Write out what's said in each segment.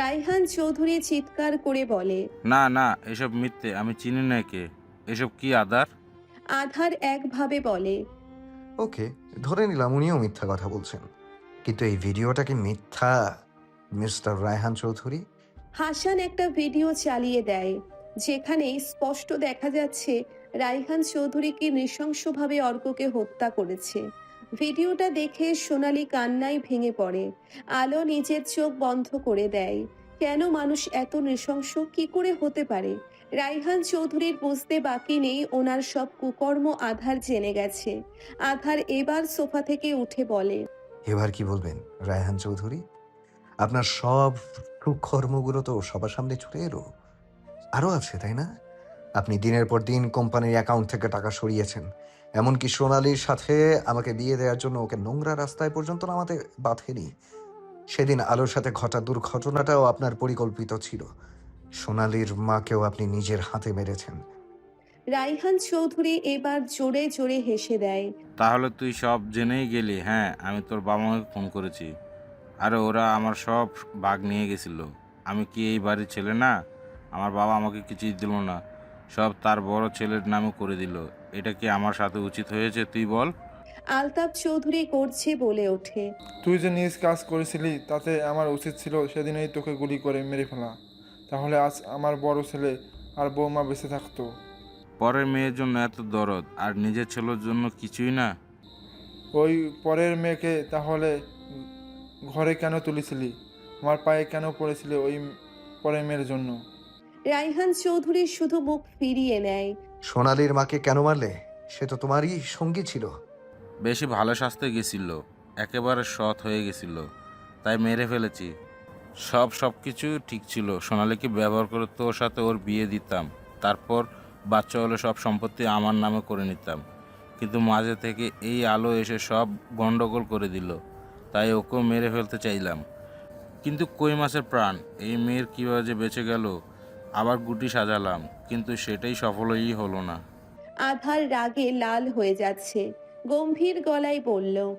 রাইহান চৌধুরী চিৎকার করে বলে না না এসব মিথ্যে আমি চিনি না কে এসব কি আদার? আধার একভাবে বলে ওকে ধরে নিলাম উনিও মিথ্যা কথা বলছেন। কিন্তু এই ভিডিওটা কি মিথ্যা মিস্টার রায়হান চৌধুরী? হাসান একটা ভিডিও চালিয়ে দেয় যেখানে স্পষ্ট দেখা যাচ্ছে রাইহান চৌধুরীকে নৃশংসভাবে অর্ককে হত্যা করেছে। ভিডিওটা দেখে সোনালি কান্নায় ভেঙে পড়ে। আলো নিজের চোখ বন্ধ করে দেয়। কেন মানুষ এত নৃশংস? কি করে হতে পারে? রাইহান চৌধুরীর বুঝতে বাকি নেই ওনার সব কুকর্ম আধার জেনে গেছে। আধার এবার সোফা থেকে উঠে বলে, এবার কি বলবেন রায়হান চৌধুরী? আপনার সব কুকর্মগুলো তো সবার সামনে ছুটে এলো। আরও আছে, তাই না? আপনি দিনের পর দিন কোম্পানির অ্যাকাউন্ট থেকে টাকা সরিয়েছেন। এমনকি সোনালির সাথে আমাকে বিয়ে দেওয়ার জন্য ওকে নোংরা রাস্তায় পর্যন্ত নামাতে বাঁধেনি। সেদিন আলোর সাথে ঘটা দুর্ঘটনাটাও আপনার পরিকল্পিত ছিল। সোনালির মাকেও আপনি নিজের হাতে মেরেছেন। রাইহান চৌধুরী এবার জোরে জোরে হেসে দেয়। তাহলে তুই সব জেনেই গেলি হ্যাঁ আমি তোর বাবা মাকে ফোন করেছি। আরে ওরা আমার সব বাঘ নিয়ে গেছিল। আমি কি এই বাড়ির ছেলে না? আমার বাবা আমাকে কিছুই দিল না। সব তার বড় ছেলের নামে করে দিল। এটা কি আমার সাথে উচিত হয়েছে? তুই বল। আলতাপ চৌধুরী করছে বলে ওঠে। তুই যে নিজ কাজ করেছিলি তাতে আমার উচিত ছিল সেদিনই তোকে গুলি করে মেরে ফেলা। তাহলে আজ আমার বড় ছেলে আর বৌমা বেঁচে থাকতো। পরের মেয়ের জন্য এত দরদ আর নিজের ছেলের জন্য কিছুই না? ওই পরের মেয়েকে তাহলে ঘরে কেন তুলেছিলি? আমার পায়ে কেন পড়েছিলি ওই পরের মেয়ের জন্য? রাইহান চৌধুরী শুধু মুখ ফিরিয়ে নেয়। সোনালির মাকে কেন মারলে? সে তো তোমারই সঙ্গী ছিল। বেশি ভালো স্বাস্থ্যে গেছিল। একেবারে সৎ হয়ে গেছিল। তাই মেরে ফেলেছি। সব সব কিছু ঠিক ছিল। সোনালীকে ব্যবহার করে তোর সাথে ওর বিয়ে দিতাম। তারপর বাচ্চা হলে সব সম্পত্তি আমার নামে করে নিতাম। কিন্তু মাঝে থেকে এই আলো এসে সব গন্ডগোল করে দিল। তাই ওকেও মেরে ফেলতে চাইলাম। কিন্তু কই মাসের প্রাণ? এই মেয়ের কীভাবে যে বেঁচে গেল? আবার গুটি সাজালাম কিন্তু সেটাই সফলই হলো না। আধার রাগে লাল হয়ে যাচ্ছে। গম্ভীর গলায় বলল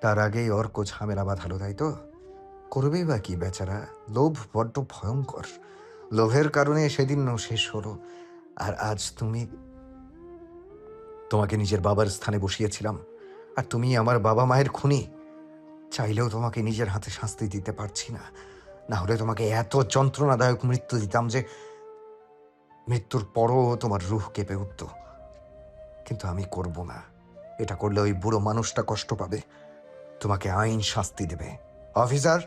তার আগেই অর্ক ঝামেলা বাঁধালো তাই তো? করবেই বা কি বেচারা? লোভ বড্ড ভয়ঙ্কর। লোভের কারণে সেদিন শেষ হলো। আর আজ তুমি তোমাকে নিজের বাবার স্থানে বসিয়েছিলাম। আর তুমি আমার বাবা মায়ের খুনি। চাইলেও তোমাকে নিজের হাতে শাস্তি দিতে পারছি না। না হলে তোমাকে এত যন্ত্রণাদায়ক মৃত্যু দিতাম যে মৃত্যুর পরও তোমার রুহ কেঁপে উঠত। কিন্তু আমি করব না। এটা করলে ওই বুড়ো মানুষটা কষ্ট পাবে। তোমাকে আইন শাস্তি দেবে। অফিসার?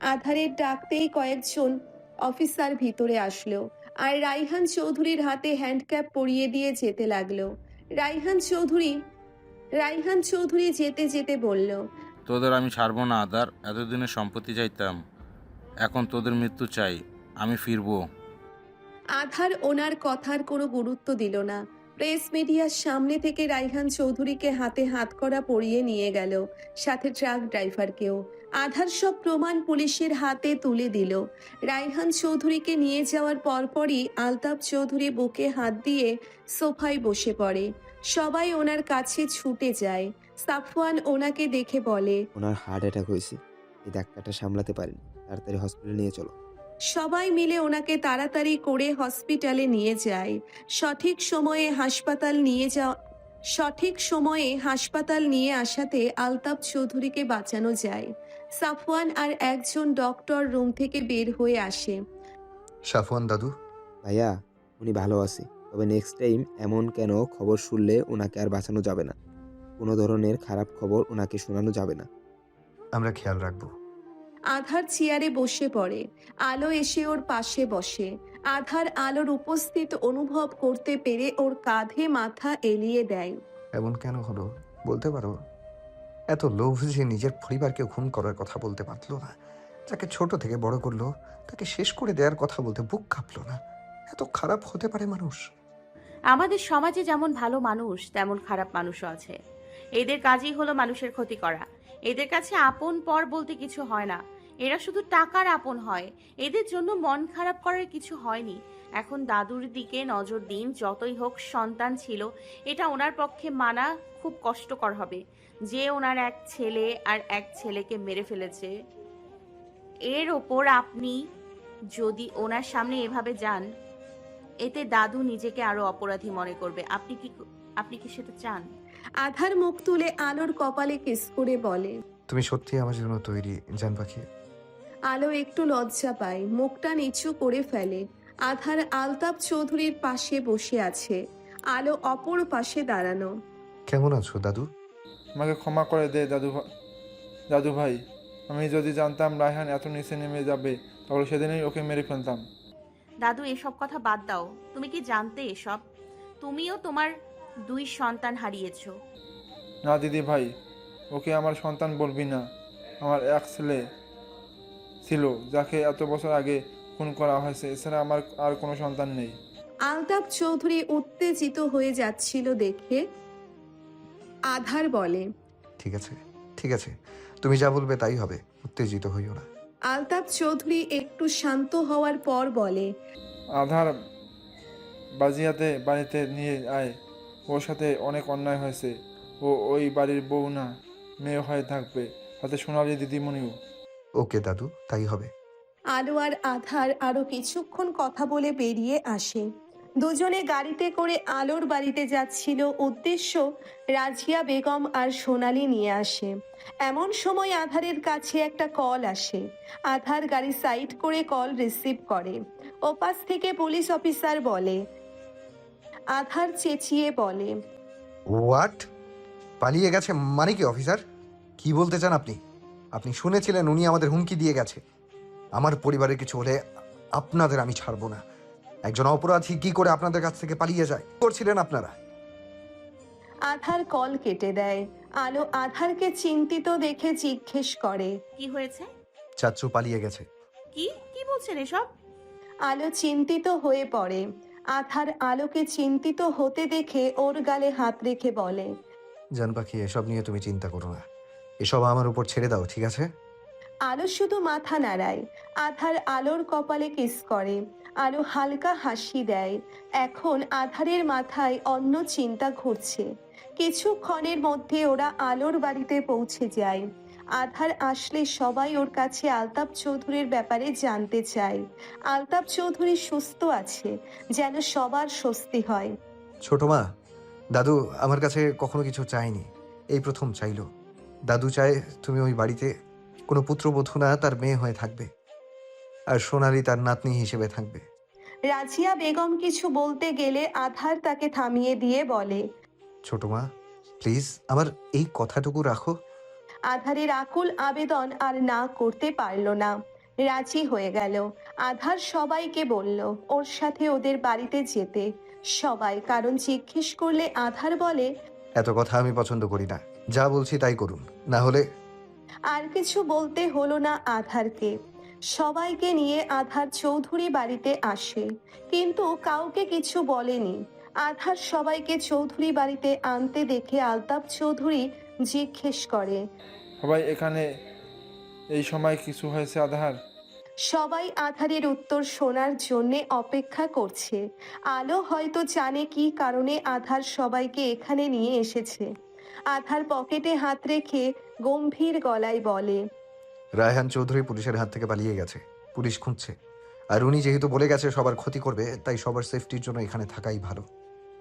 আধারের ডাকতেই কয়েকজন অফিসার ভিতরে আসলো আর রাইহান চৌধুরীর হাতে হ্যান্ডক্যাপ পরিয়ে দিয়ে যেতে লাগল। রাইহান চৌধুরী রাইহান চৌধুরী যেতে যেতে বলল তোদের আমি ছাড়বো না আদার এতদিনের সম্পত্তি চাইতাম। এখন তোদের মৃত্যু চাই। আমি ফিরবো। আধার ওনার কথার কোনো গুরুত্ব দিল না। প্রেস মিডিয়ার সামনে থেকে রাইহান চৌধুরীকে হাতে হাত করা পরিয়ে নিয়ে গেল, সাথে ট্রাক ড্রাইভারকেও। আধার সব প্রমাণ পুলিশের হাতে তুলে দিল। রাইহান চৌধুরীকে নিয়ে যাওয়ার পরপরই আলতাফ চৌধুরী বুকে হাত দিয়ে সোফায় বসে পড়ে। সবাই ওনার কাছে ছুটে যায়। সাফওয়ান ওনাকে দেখে বলে, ওনার হার্ট অ্যাটাক হয়েছে। এই ডাক্তারটা সামলাতে পারেনি। তাড়াতাড়ি হসপিটালে নিয়ে চলো। সবাই মিলে ওনাকে তাড়াতাড়ি করে হসপিটালে নিয়ে যায়। সঠিক সময়ে হাসপাতাল নিয়ে যাওয়া সঠিক সময়ে হাসপাতাল নিয়ে আসাতে আলতাফ চৌধুরীকে বাঁচানো যায়। সাফওয়ান আর একজন ডক্টর রুম থেকে বের হয়ে আসে। সাফওয়ান দাদু? ভাইয়া উনি ভালো আছে। তবে নেক্সট টাইম এমন কেন খবর শুনলে ওনাকে আর বাঁচানো যাবে না? কোনো ধরনের খারাপ খবর ওনাকে শোনানো যাবে না। আমরা খেয়াল রাখব। আধার চেয়ারে বসে পড়ে আলো এসে ওর পাশে বসে। আধার আলোর উপস্থিত অনুভব করতে পেরে ওর কাঁধে মাথা এলিয়ে দেয়। এমন কেন হলো? বলতে পারো। এত লোভ যে নিজের পরিবারকে খুন করার কথা বলতে পারল না। যাকে ছোট থেকে বড় করল তাকে শেষ করে দেওয়ার কথা বলতে বুক কাঁপলো না। এত খারাপ হতে পারে মানুষ। আমাদের সমাজে যেমন ভালো মানুষ তেমন খারাপ মানুষও আছে। এদের কাজই হলো মানুষের ক্ষতি করা। এদের কাছে আপন পর বলতে কিছু হয় না। এরা শুধু টাকার আপন হয়। এদের জন্য মন খারাপ করার কিছু হয়নি। এখন দাদুর দিকে নজর দিন যতই হোক সন্তান ছিল এটা ওনার পক্ষে মানা খুব কষ্টকর হবে। যে ওনার এক ছেলে আর এক ছেলেকে মেরে ফেলেছে। এর ওপর আপনি যদি ওনার সামনে এভাবে যান এতে দাদু নিজেকে আরও অপরাধী মনে করবে। আপনি কি আপনি কি সেটা চান? আধার মুখ তুলে আলোর কপালে কিস করে বলে তুমি সত্যি আমার জন্য তৈরি জান পাখি। আলো একটু লজ্জা পায় মুখটা নিচু করে ফেলে। আধার আলতাপ চৌধুরীর পাশে বসে আছে। আলো অপর পাশে দাঁড়ানো। কেমন আছো দাদু? আমাকে ক্ষমা করে দে দাদু ভা- দাদু ভাই। আমি যদি জানতাম রায়হান এত নিচে নেমে যাবে তাহলে সেদিনই ওকে মেরে ফেলতাম। দাদু এসব কথা বাদ দাও। তুমি কি জানতে এসব? তুমিও তোমার দুই সন্তান হারিয়েছো। না দিদি ভাই ওকে আমার সন্তান বলবি না। আমার এক ছেলে। ছিল যাকে এত বছর আগে খুন করা হয়েছে এছাড়া আমার আর কোনো সন্তান নেই। আলতাপ চৌধুরী উত্তেজিত হয়ে যাচ্ছিল দেখে আধার বলে। ঠিক আছে ঠিক আছে তুমি যা বলবে তাই হবে উত্তেজিত হইও না। আলতাপ চৌধুরী একটু শান্ত হওয়ার পর বলে আধার বাজিয়াতে বাড়িতে নিয়ে আয় ওর সাথে অনেক অন্যায় হয়েছে ও ওই বাড়ির বউ না মেয়ে হয়ে থাকবে সাথে সোনালি দিদিমণিও। ওকে দাদু তাই হবে। আলো আর আধার আরও কিছুক্ষণ কথা বলে বেরিয়ে আসে। দুজনে গাড়িতে করে আলোর বাড়িতে যাচ্ছিল। উদ্দেশ্য রাজিয়া বেগম আর সোনালি নিয়ে আসে। এমন সময় আধারের কাছে একটা কল আসে। আধার গাড়ি সাইড করে কল রিসিভ করে। ওপাশ থেকে পুলিশ অফিসার বলে আধার চেঁচিয়ে বলে হোয়াট? পালিয়ে গেছে মানে কি অফিসার? কি বলতে চান আপনি? আপনি শুনেছিলেন উনি আমাদের হুমকি দিয়ে গেছে। আমার পরিবারের কিছু হলে আপনাদের আমি ছাড়বো না। একজন অপরাধী কি করে আপনাদের কাছ থেকে পালিয়ে যায়? কি করছিলেন আপনারা? আধার কল কেটে দেয়। আলো আধারকে চিন্তিত দেখে জিজ্ঞেস করে। কি হয়েছে? চাচ্চু পালিয়ে গেছে। কি? কি বলছেন এসব? আলো চিন্তিত হয়ে পড়ে। আধার আলোকে চিন্তিত হতে দেখে ওর গালে হাত রেখে বলে জান পাখি এসব নিয়ে তুমি চিন্তা করো না। এসব আমার উপর ছেড়ে দাও ঠিক আছে? আলো শুধু মাথা নাড়ায় আধার আলোর কপালে কিস করে আলো হালকা হাসি দেয়। এখন আধারের মাথায় অন্য চিন্তা ঘুরছে। কিছুক্ষণের মধ্যে ওরা আলোর বাড়িতে পৌঁছে যায়। আধার আসলে সবাই ওর কাছে আলতাপ চৌধুরীর ব্যাপারে জানতে চায়। আলতাপ চৌধুরী সুস্থ আছে যেন সবার স্বস্তি হয়। ছোট মা দাদু আমার কাছে কখনো কিছু চায়নি। এই প্রথম চাইলো। দাদু চায় তুমি ওই বাড়িতে কোনো পুত্রবধূ না তার মেয়ে হয়ে থাকবে। আর সোনালি তার নাতনি হিসেবে থাকবে। রাজিয়া বেগম কিছু বলতে গেলে আধার তাকে থামিয়ে দিয়ে বলে ছোট মা প্লিজ আমার এই কথাটুকু রাখো। আধারের আকুল আবেদন আর না করতে পারল না। রাজি হয়ে গেল। আধার সবাইকে বলল ওর সাথে ওদের বাড়িতে যেতে। সবাই কারণ জিজ্ঞেস করলে আধার বলে এত কথা আমি পছন্দ করি না। যা বলছি তাই করুন না হলে আর কিছু বলতে হলো না আধারকে। সবাইকে নিয়ে আধার চৌধুরী বাড়িতে আসে কিন্তু কাউকে কিছু বলেনি। আধার সবাইকে চৌধুরী বাড়িতে আনতে দেখে আলতাপ চৌধুরী জিজ্ঞেস করে সবাই এখানে এই সময় কিছু হয়েছে আধার? সবাই আধারের উত্তর শোনার জন্য অপেক্ষা করছে। আলো হয়তো জানে কি কারণে আধার সবাইকে এখানে নিয়ে এসেছে। আধার পকেটে হাত রেখে গম্ভীর গলায় বলে, রায়হান চৌধুরী পুলিশের হাত থেকে পালিয়ে গেছে। পুলিশ খুঁজছে। আর উনি যেহেতু বলে গেছে সবার ক্ষতি করবে, তাই সবার সেফটির জন্য এখানে থাকাই ভালো।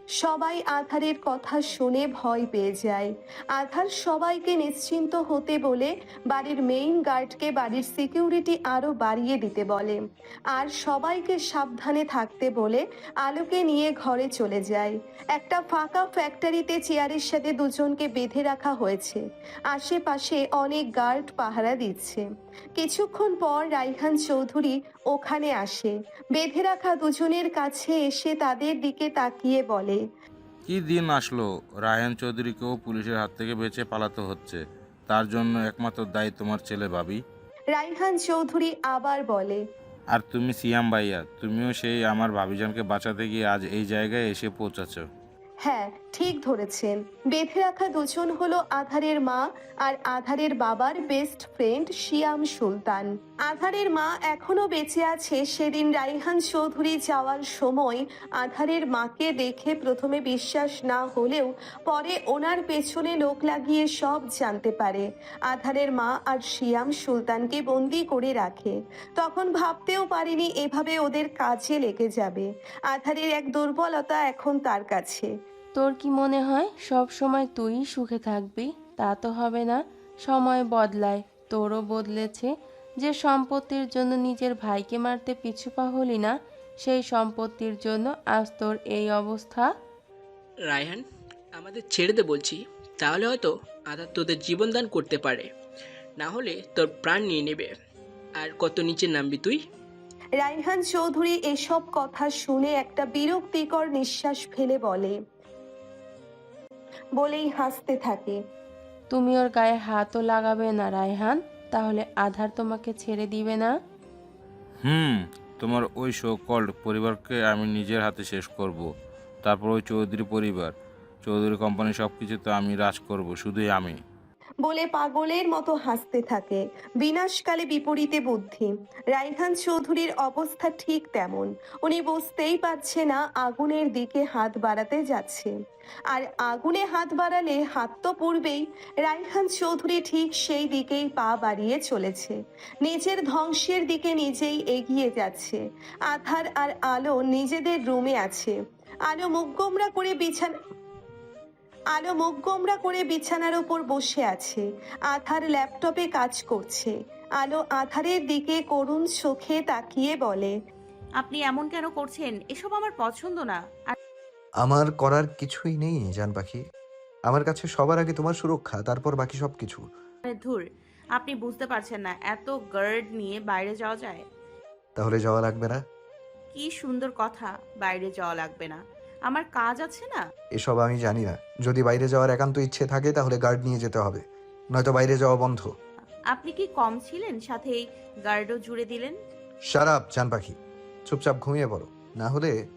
সবাই আধারের কথা শুনে ভয় পেয়ে যায়। আধার সবাইকে নিশ্চিন্ত হতে বলে বাড়ির মেইন গার্ডকে বাড়ির সিকিউরিটি আরও বাড়িয়ে দিতে বলে। আর সবাইকে সাবধানে থাকতে বলে আলোকে নিয়ে ঘরে চলে যায়। একটা ফাঁকা ফ্যাক্টরিতে চেয়ারের সাথে দুজনকে বেঁধে রাখা হয়েছে। আশেপাশে অনেক গার্ড পাহারা দিচ্ছে। কিছুক্ষণ পর রাইহান চৌধুরী ওখানে আসে। বেঁধে রাখা দুজনের কাছে এসে তাদের দিকে তাকিয়ে বলে কি দিন আসলো? রায়হান চৌধুরীকেও পুলিশের হাত থেকে বেঁচে পালাতে হচ্ছে। তার জন্য একমাত্র দায়ী তোমার ছেলে ভাবি। রাইহান চৌধুরী আবার বলে আর তুমি সিয়াম ভাইয়া তুমিও সেই আমার ভাবিজানকে বাঁচাতে গিয়ে আজ এই জায়গায় এসে পৌঁছাছো হ্যাঁ ঠিক ধরেছেন। বেঁধে রাখা দুজন হলো আধারের মা আর আধারের বাবার বেস্ট ফ্রেন্ড শিয়াম সুলতান। আধারের মা এখনও বেঁচে আছে সেদিন রাইহান চৌধুরী যাওয়ার সময় আধারের মাকে দেখে প্রথমে বিশ্বাস না হলেও পরে ওনার পেছনে লোক লাগিয়ে সব জানতে পারে। আধারের মা আর শিয়াম সুলতানকে বন্দি করে রাখে। তখন ভাবতেও পারিনি এভাবে ওদের কাজে লেগে যাবে। আধারের এক দুর্বলতা এখন তার কাছে। তোর কি মনে হয় সব সময় তুই সুখে থাকবি? তা তো হবে না। সময় বদলায়। তোরও বদলেছে। যে সম্পত্তির জন্য নিজের ভাইকে মারতে পিছুপা হলি না সেই সম্পত্তির জন্য আজ তোর এই অবস্থা। রায়হান আমাদের ছেড়ে দে বলছি। তাহলে হয়তো আধার তোদের জীবনদান করতে পারে। না হলে তোর প্রাণ নিয়ে নেবে। আর কত নিচে নামবি তুই? রাইহান চৌধুরী এসব কথা শুনে একটা বিরক্তিকর নিঃশ্বাস ফেলে বলে বলেই হাসতে থাকে। তুমি ওর গায়ে হাতও লাগাবে না রায়হান। তাহলে আধার তোমাকে ছেড়ে দিবে না? হুম তোমার ওই শো কল্ড পরিবারকে আমি নিজের হাতে শেষ করব। তারপর ওই চৌধুরী পরিবার। চৌধুরী কোম্পানি সব কিছু তো আমি রাজ করব শুধুই আমি। বলে পাগলের মতো হাসতে থাকে। বিনাশকালে বিপরীতে বুদ্ধি। রাইহান চৌধুরীর অবস্থা ঠিক তেমন। উনি বুঝতেই পারছে না আগুনের দিকে হাত বাড়াতে যাচ্ছে। আর আগুনে হাত বাড়ালে হাত তো পূর্বেই রাইহান চৌধুরী ঠিক সেই দিকেই পা বাড়িয়ে চলেছে। নিজের ধ্বংসের দিকে নিজেই এগিয়ে যাচ্ছে। আধার আর আলো নিজেদের রুমে আছে। আলো মুখ গোমরা করে বিছানা আলো মুখ গোমরা করে বিছানার উপর বসে আছে। আধার ল্যাপটপে কাজ করছে। আলো আধারের দিকে করুণ চোখে তাকিয়ে বলে আপনি এমন কেন করছেন? এসব আমার পছন্দ না। আর আমার করার কিছুই নেই জান পাখি। আমার কাছে সবার আগে তোমার সুরক্ষা তারপর বাকি সব কিছু ধুর আপনি বুঝতে পারছেন না এত গার্ড নিয়ে বাইরে যাওয়া যায়? তাহলে যাওয়া লাগবে না? কি সুন্দর কথা বাইরে যাওয়া লাগবে না। আমার কাজ আছে না? এসব আমি জানি না। যদি বাইরে যাওয়ার একান্ত ইচ্ছে থাকে তাহলে গার্ড নিয়ে যেতে হবে। নয়তো বাইরে যাওয়া বন্ধ। আপনি কি কম ছিলেন? সাথে এই গার্ডও জুড়ে দিলেন? সারাপ জান পাখি। চুপচাপ ঘুমিয়ে পড়ো। না হলে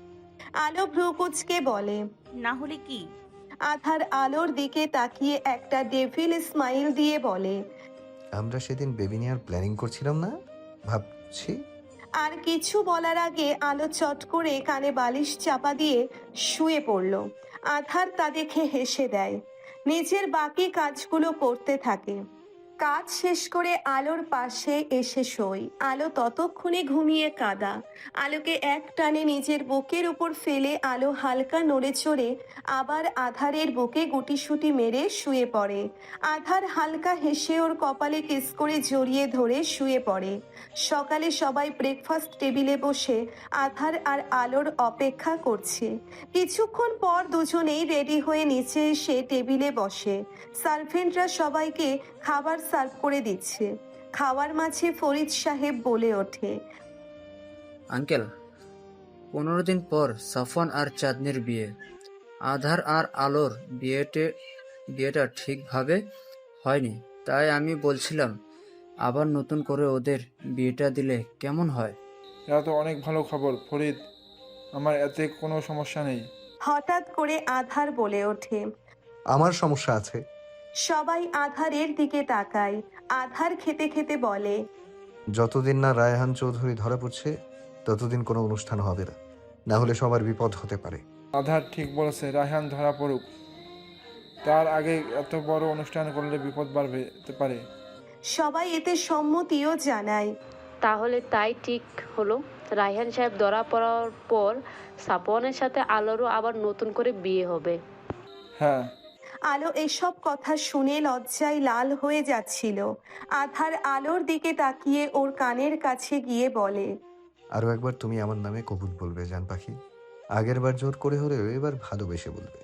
আলো ভ্রুকুচকে বলে। না হলে কি? আধার আলোর দিকে তাকিয়ে একটা ডেভিল স্মাইল দিয়ে বলে। আমরা সেদিন বেবি নেওয়ার প্ল্যানিং করছিলাম না? ভাবছি আর কিছু বলার আগে আলো চট করে কানে বালিশ চাপা দিয়ে শুয়ে পড়ল। আধার তা দেখে হেসে দেয়। নিজের বাকি কাজগুলো করতে থাকে। কাজ শেষ করে আলোর পাশে এসে শোয়। আলো ততক্ষণে ঘুমিয়ে কাদা। আলোকে এক টানে নিজের বুকের উপর ফেলে আলো হালকা নড়ে চড়ে আবার আধারের বুকে গুটিসুটি মেরে শুয়ে পড়ে। আধার হালকা হেসে ওর কপালে কিস করে জড়িয়ে ধরে শুয়ে পড়ে। সকালে সবাই ব্রেকফাস্ট টেবিলে বসে আধার আর আলোর অপেক্ষা করছে। কিছুক্ষণ পর দুজনেই রেডি হয়ে নিচে এসে টেবিলে বসে। সার্ভেন্টরা সবাইকে খাবার সার্ভ করে দিচ্ছে। খাওয়ার মাঝে ফরিদ সাহেব বলে ওঠে আঙ্কেল পনেরো দিন পর সাফন আর চাঁদনির বিয়ে। আধার আর আলোর বিয়েতে বিয়েটা ঠিকভাবে হয়নি তাই আমি বলছিলাম আবার নতুন করে ওদের বিয়েটা দিলে কেমন হয়? এটা তো অনেক ভালো খবর ফরিদ। আমার এতে কোনো সমস্যা নেই। হঠাৎ করে আধার বলে ওঠে আমার সমস্যা আছে। সবাই আধারের দিকে তাকায়। আধার খেতে খেতে বলে যতদিন না রায়হান চৌধুরী ধরা পড়ছে ততদিন কোনো অনুষ্ঠান হবে না। না হলে সবার বিপদ হতে পারে। আধার ঠিক বলেছে রায়হান ধরা পড়ুক। তার আগে এত বড় অনুষ্ঠান করলে বিপদ বাড়বে হতে পারে। সবাই এতে সম্মতিও জানায়। তাহলে তাই ঠিক হলো। রায়হান সাহেব ধরা পড়ার পর সাপনের সাথে আলোরও আবার নতুন করে বিয়ে হবে। হ্যাঁ আলো এসব কথা শুনে লজ্জায় লাল হয়ে যাচ্ছিল। আধার আলোর দিকে তাকিয়ে ওর কানের কাছে গিয়ে বলে আরও একবার তুমি আমার নামে কবুল বলবে জান পাখি। আগের বার জোর করে হলেও এবার ভালোবেসে বলবে।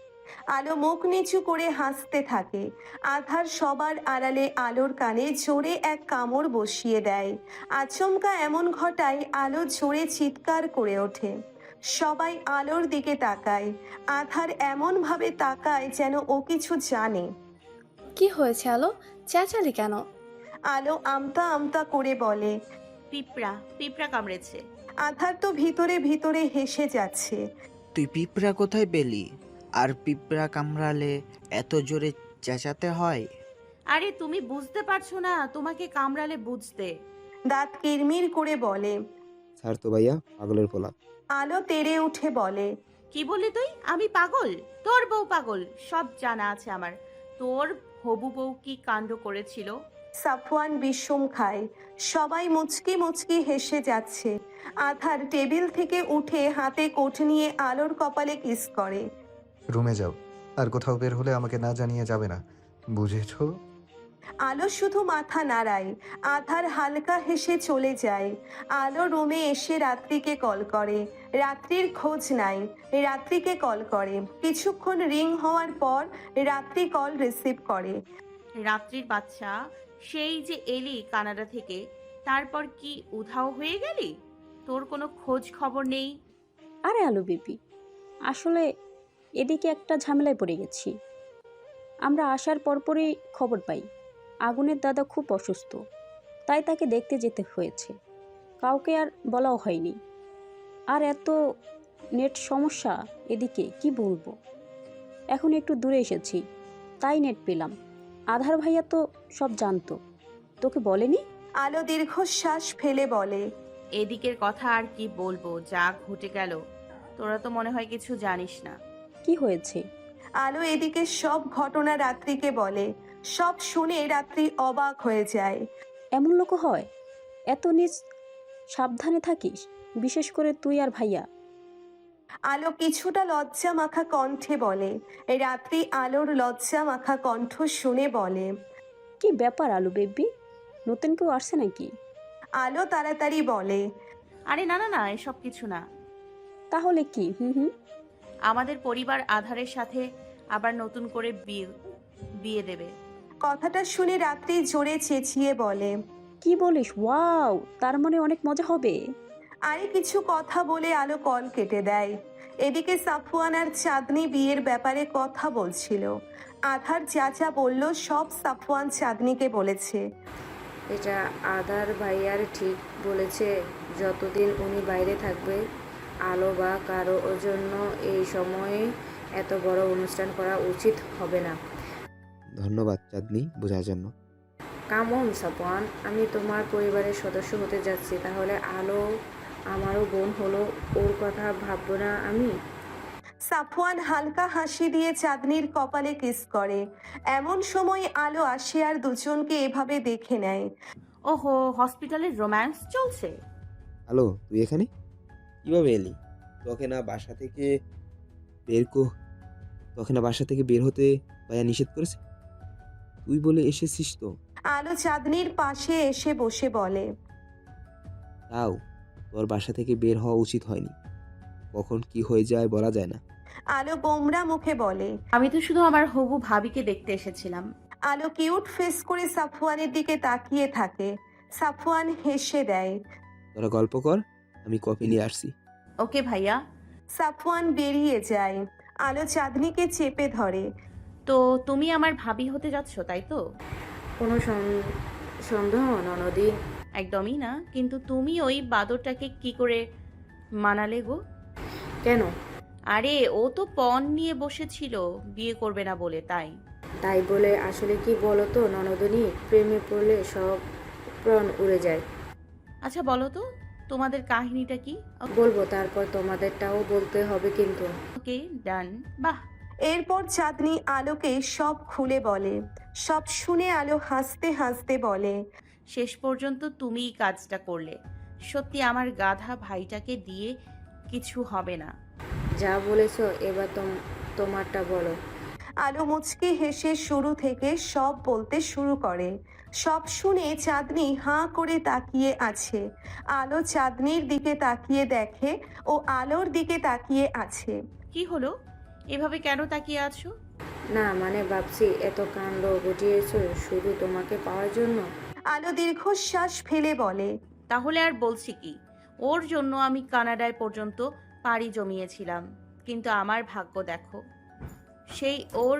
আলো মুখ নিচু করে হাসতে থাকে। আধার সবার আড়ালে আলোর কানে জোরে এক কামড় বসিয়ে দেয়। আচমকা এমন ঘটায় আলো জোরে চিৎকার করে ওঠে। সবাই আলোর দিকে তাকায়। আধার এমন ভাবে তাকায় যেন ও কিছু জানে। কি হয়েছে আলো? চেঁচালি কেন? আলো আমতা আমতা করে বলে পিঁপড়া পিঁপড়া কামড়েছে। আধার তো ভিতরে ভিতরে হেসে যাচ্ছে। তুই পিঁপড়া কোথায় পেলি? আর পিঁপড়া কামড়ালে এত জোরে চেঁচাতে হয়? আরে তুমি বুঝতে পারছ না তোমাকে কামড়ালে বুঝতে। দাঁত কিরমির করে বলে ছাড় তো ভাইয়া পাগলের পোলা। আলো তেড়ে উঠে বলে কি বললি তুই? আমি পাগল? তোর বউ পাগল? সব জানা আছে আমার। তোর হবু বউ কি কাণ্ড করেছিল? সাফওয়ান বিষম খায়। সবাই মুচকি মুচকি হেসে যাচ্ছে। আধার টেবিল থেকে উঠে হাতে কোট নিয়ে আলোর কপালে কিস করে। রুমে যাও। আর কোথাও বের হলে আমাকে না জানিয়ে যাবে না। বুঝেছ? আলো শুধু মাথা নাড়ায় আধার হালকা হেসে চলে যায়। আলো রুমে এসে রাত্রিকে কল করে। রাত্রির খোঁজ নাই রাত্রিকে কল করে। কিছুক্ষণ রিং হওয়ার পর রাত্রি কল রিসিভ করে। রাত্রির বাচ্চা সেই যে এলি কানাডা থেকে তারপর কি উধাও হয়ে গেলি? তোর কোনো খোঁজ খবর নেই? আরে আলো বেবি আসলে এদিকে একটা ঝামেলায় পড়ে গেছি। আমরা আসার পরপরই খবর পাই। আগুনের দাদা খুব অসুস্থ। তাই তাকে দেখতে যেতে হয়েছে। কাউকে আর বলাও হয়নি। আর এত নেট সমস্যা এদিকে কি বলব? এখন একটু দূরে এসেছি তাই নেট পেলাম। আধার ভাইয়া তো সব জানতো। তোকে বলেনি? আলো দীর্ঘশ্বাস ফেলে বলে। এদিকের কথা আর কি বলব যা ঘটে গেল তোরা তো মনে হয় কিছু জানিস না। কি হয়েছে? আলো এদিকে সব ঘটনা রাত্রিকে বলে। সব শুনে রাত্রি অবাক হয়ে যায়। এমন লোক হয়? এত নিজ সাবধানে থাকিস বিশেষ করে তুই আর ভাইয়া। আলো কিছুটা লজ্জা মাখা কণ্ঠে বলে রাত্রি আলোর লজ্জা মাখা কণ্ঠ শুনে বলে। কি ব্যাপার আলু বেবি? নতুন কেউ আসছে নাকি? আলো তাড়াতাড়ি বলে আরে না না না এসব কিছু না। তাহলে কি? হুম হুম। আমাদের পরিবার আধারের সাথে আবার নতুন করে বিয়ে বিয়ে দেবে। কথাটা শুনে রাত্রি জোরে চেঁচিয়ে বলে কি বলিস? ওয়াও তার মানে অনেক মজা হবে। আরে কিছু কথা বলে আলো কল কেটে দেয়। এদিকে সাফওয়ান আর চাঁদনি বিয়ের ব্যাপারে কথা বলছিল। আধার চাচা বলল সব সাফওয়ান চাঁদনিকে বলেছে। এটা আদার ভাইয়ার ঠিক বলেছে যতদিন উনি বাইরে থাকবে আলো বা কারও জন্য এই সময়ে এত বড় অনুষ্ঠান করা উচিত হবে না। ধন্যবাদ। চাঁদনি বোঝার জন্য। কামন সাপন আমি তোমার পরিবারের সদস্য হতে যাচ্ছি তাহলে আলো আমারও বোন হলো ওর কথা ভাববো না আমি? সাফওয়ান হালকা হাসি দিয়ে চাঁদনির কপালে কিস করে। এমন সময় আলো আসে আর দুজনকে এভাবে দেখে নেয়। ওহো হসপিটালের রোম্যান্স চলছে। হ্যালো তুই এখানে? কীভাবে এলি? তোকে না বাসা থেকে বের কো তোকে না বাসা থেকে বের হতে ভাইয়া নিষেধ করেছে? তুই বলে এসেছিস তো। আলো চাঁদনির পাশে এসে বসে বলে তাও তোর বাসা থেকে বের হওয়া উচিত হয়নি। কখন কি হয়ে যায় বলা যায় না। আলো গোমরা মুখে বলে আমি তো শুধু আমার হবু ভাবিকে দেখতে এসেছিলাম। আলো কিউট ফেস করে সাফওয়ানের দিকে তাকিয়ে থাকে। সাফওয়ান হেসে দেয় তোরা গল্প কর আমি কফি নিয়ে আসছি। ওকে ভাইয়া। সাফওয়ান বেরিয়ে যায়। আলো চাঁদনিকে চেপে ধরে। তো তুমি আমার ভাবি হতে যাচ্ছ তাই তো? কোনো সন- সন্দেহ ননদি। একদমই না কিন্তু তুমি ওই বাদরটাকে কি করে মানালে গো? কেন? আরে ও তো পণ নিয়ে বসেছিল বিয়ে করবে না বলে তাই। তাই বলে আসলে কি বলো তো ননদিনী? প্রেমে পড়লে সব প্রাণ উড়ে যায়। আচ্ছা বলো তো তোমাদের কাহিনীটা কি? বলব তারপর তোমাদেরটাও বলতে হবে কিন্তু। ওকে ডান। বাহ! এরপর চাঁদনি আলোকে সব খুলে বলে সব শুনে আলো হাসতে হাসতে বলে শেষ পর্যন্ত তুমিই কাজটা করলে। সত্যি আমার গাধা ভাইটাকে দিয়ে কিছু হবে না। যা বলেছ এবার তোম- তোমারটা বলো। আলো মুচকি হেসে শুরু থেকে সব বলতে শুরু করে। সব শুনে চাঁদনি হাঁ করে তাকিয়ে আছে। আলো চাঁদনির দিকে তাকিয়ে দেখে ও আলোর দিকে তাকিয়ে আছে। কি হলো? এভাবে কেন তাকিয়ে আছো? না মানে ভাবছি এত কাণ্ড ঘটিয়েছো শুধু তোমাকে পাওয়ার জন্য? আলো দীর্ঘশ্বাস ফেলে বলে। তাহলে আর বলছি কি ওর জন্য আমি কানাডায় পর্যন্ত পাড়ি জমিয়েছিলাম কিন্তু আমার ভাগ্য দেখো। সেই ওর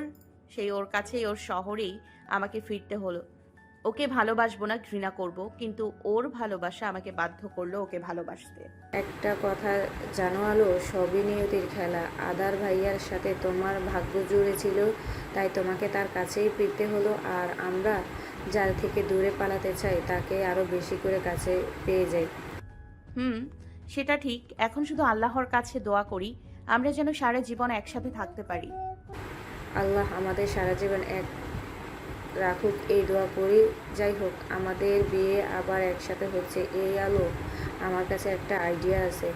সেই ওর কাছেই ওর শহরেই আমাকে ফিরতে হলো। ওকে ভালোবাসবো না ঘৃণা করব কিন্তু ওর ভালোবাসা আমাকে বাধ্য করল ওকে ভালোবাসতে। একটা কথা জানো আলো সবই নিয়তির খেলা। আদার ভাইয়ার সাথে তোমার ভাগ্য জুড়ে ছিল তাই তোমাকে তার কাছেই ফিরতে হলো। আর আমরা যার থেকে দূরে পালাতে চাই তাকে আরও বেশি করে কাছে পেয়ে যাই। হুম সেটা ঠিক। এখন শুধু আল্লাহর কাছে দোয়া করি আমরা যেন সারা জীবন একসাথে থাকতে পারি। আল্লাহ আমাদের সারা জীবন এক রাখুক, এই দোয়া করি। যাই হোক, আমাদের বিয়ে আবার একসাথে হচ্ছে। এই আলো, আমার কাছে একটা আইডিয়া আছে।